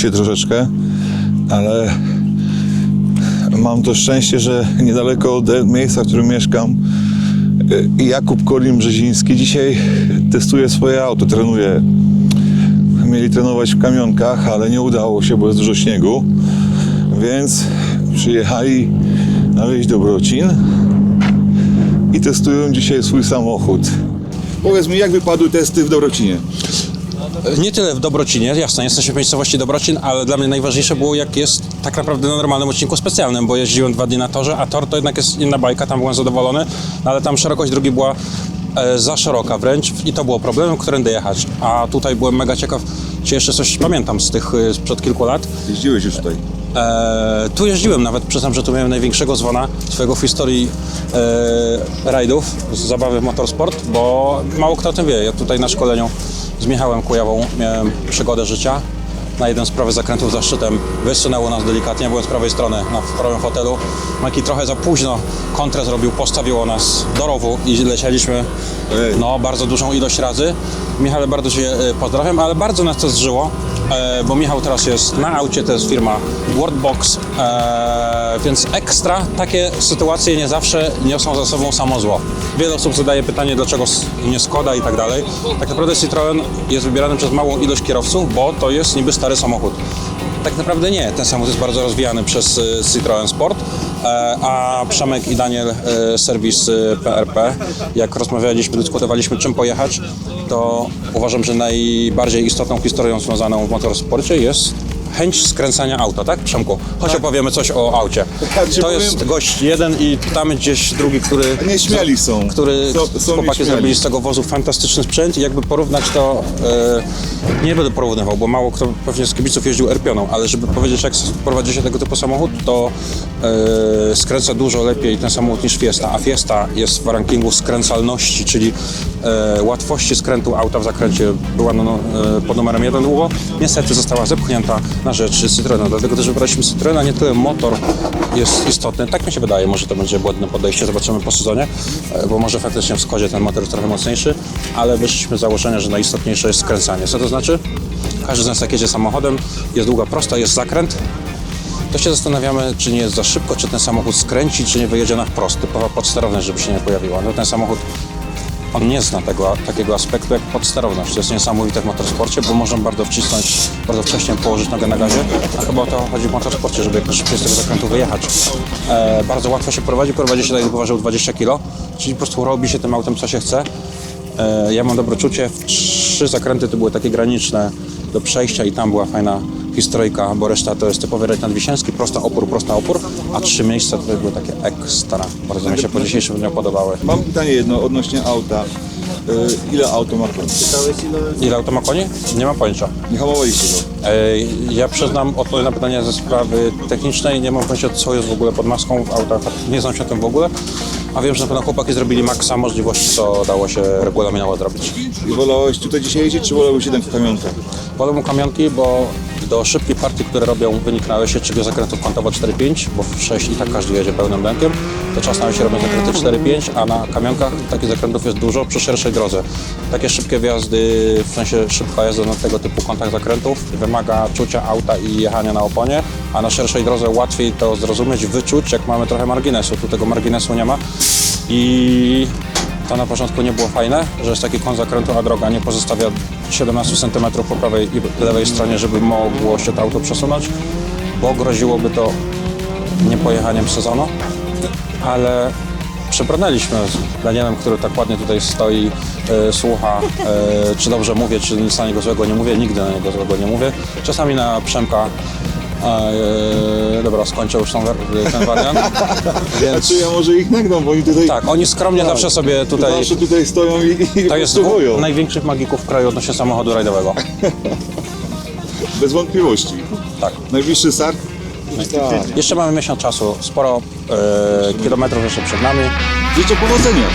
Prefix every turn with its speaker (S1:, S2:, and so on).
S1: się troszeczkę, ale mam to szczęście, że niedaleko od miejsca, w którym mieszkam, y, Jakub Kolim Brzeziński dzisiaj testuje swoje auto, trenuje. Mieli trenować w kamionkach, ale nie udało się, bo jest dużo śniegu, więc przyjechali na wieś Dobrocin i testują dzisiaj swój samochód. Powiedz mi, jak wypadły testy w Dobrocinie?
S2: Nie tyle w Dobrocinie, jasne, jesteśmy w miejscowości Dobrocin, ale dla mnie najważniejsze było jak jest tak naprawdę na normalnym odcinku specjalnym, bo jeździłem dwa dni na torze, a tor to jednak jest inna bajka, tam byłem zadowolony, no ale tam szerokość drogi była e, za szeroka wręcz i to było problemem, którędy jechać. A tutaj byłem mega ciekaw, czy jeszcze coś pamiętam z tych e, sprzed kilku lat.
S1: Jeździłeś już tutaj.
S2: E, tu jeździłem nawet, przyznam, że tu miałem największego dzwona swojego w historii e, rajdów z zabawy w motorsport, bo mało kto o tym wie. Ja tutaj na szkoleniu z Michałem Kujawą miałem przygodę życia. Na jeden z prawych zakrętów za szczytem wysunęło nas delikatnie, byłem z prawej strony na w prawym fotelu. Maki trochę za późno kontrę zrobił, postawiło nas do rowu i lecieliśmy no, bardzo dużą ilość razy. Michale, bardzo Cię e, pozdrawiam, ale bardzo nas to zżyło, bo Michał teraz jest na aucie, to jest firma Wordbox, e, więc ekstra takie sytuacje nie zawsze niosą za sobą samo zło. Wiele osób zadaje pytanie, dlaczego nie Skoda i tak dalej. Tak naprawdę Citroen jest wybierany przez małą ilość kierowców, bo to jest niby stary samochód. Tak naprawdę nie. Ten samochód jest bardzo rozwijany przez y, Citroen Sport, e, a Przemek i Daniel, e, serwis y, PRP, jak rozmawialiśmy, dyskutowaliśmy czym pojechać, to uważam, że najbardziej istotną historią związaną w motorsporcie jest chęć skręcania auta, tak Przemku? Choć opowiemy coś o aucie.
S1: Tak, czy
S2: To
S1: powiem-
S2: jest gość jeden i tam gdzieś drugi, który...
S1: Nie śmiali są.
S2: Który
S1: Są- są
S2: chłopaki
S1: nieśmiali.
S2: zrobili z tego wozu fantastyczny sprzęt i jakby porównać to, e, nie będę porównywał, bo mało kto pewnie z kibiców jeździł Erpioną, ale żeby powiedzieć jak prowadzi się tego typu samochód, to e, skręca dużo lepiej ten samochód niż Fiesta, a Fiesta jest w rankingu skręcalności, czyli e, łatwości skrętu auta w zakręcie była no, no, e, pod numerem jeden długo. Niestety została zepchnięta na rzecz Citroena, dlatego też wybraliśmy Citroena, nie tyle motor jest istotny, tak mi się wydaje, może to będzie błędne podejście, zobaczymy po sezonie, e, bo może faktycznie w Skodzie ten motor jest trochę mocniejszy, ale wyszliśmy z założenia, że najistotniejsze jest skręcanie. Co to znaczy? Każdy z nas jak jedzie samochodem, jest długa prosta, jest zakręt, to się zastanawiamy, czy nie jest za szybko, czy ten samochód skręci, czy nie wyjedzie na wprost. Typowa podsterowność, żeby się nie pojawiła. No ten samochód, on nie zna tego, takiego aspektu jak podsterowność. To jest niesamowite w motorsporcie, bo można bardzo wcisnąć, bardzo wcześnie położyć nogę na gazie, a chyba o to chodzi w motorsporcie, żeby jak z tego zakrętu wyjechać. E, bardzo łatwo się prowadzi, prowadzi się tak jakby ważył 20 kg, czyli po prostu robi się tym autem co się chce. E, Ja mam dobre czucie. Trzy zakręty to były takie graniczne do przejścia i tam była fajna historyjka, bo reszta to jest typowy rajd nadwisielski, prosta opór, prosta opór, a trzy miejsca to były takie ekstra. Bardzo mi się po dzisiejszym dniu podobały.
S1: Mam pytanie jedno odnośnie auta. Y, Ile auto ma koni?
S2: Ile auto ma koni? Nie mam pojęcia.
S1: Nie hamowaliście go.
S2: E, Ja przyznam odpowiem na pytanie ze sprawy technicznej. Nie mam pojęcia, co jest w ogóle pod maską w autach. Nie znam się tym w ogóle. A wiem, że na pewno chłopaki zrobili maksa możliwości, co dało się regulaminowo zrobić.
S1: I wolałeś tutaj dzisiaj jeździć, czy wolałeś jeden w kamionkach?
S2: Wolę kamionki, bo do szybkich partii, które robią wynik na czyli do zakrętów kątowo 4-5, bo w 6 i tak każdy jedzie pełnym dękiem, to czas lesie robią zakręty 4-5, a na kamionkach takich zakrętów jest dużo przy szerszej drodze. Takie szybkie wjazdy, w sensie szybka jazda na tego typu kątach zakrętów wymaga czucia auta i jechania na oponie, a na szerszej drodze łatwiej to zrozumieć, wyczuć, jak mamy trochę marginesu. Tu tego marginesu nie ma i to na początku nie było fajne, że jest taki kąt zakrętu, a droga nie pozostawia 17 cm po prawej i lewej stronie, żeby mogło się to auto przesunąć, bo groziłoby to niepojechaniem sezonu, ale przebrnęliśmy. Z Danielem, który tak ładnie tutaj stoi, e, słucha, e, czy dobrze mówię, czy nic na niego złego nie mówię, nigdy na niego złego nie mówię. Czasami na Przemka, e, dobra, skończę już tą, ten wariant, więc...
S1: Czy ja może ich nagnam, bo oni tutaj,
S2: Tak, oni skromnie zawsze sobie tutaj.
S1: zawsze tutaj stoją i, i
S2: To jest dwóch największych magików w kraju odnośnie samochodu rajdowego.
S1: Bez wątpliwości.
S2: Tak.
S1: Najbliższy start? Tak.
S2: Jeszcze mamy miesiąc czasu, sporo e, kilometrów jeszcze przed nami.
S1: Życzę powodzenia.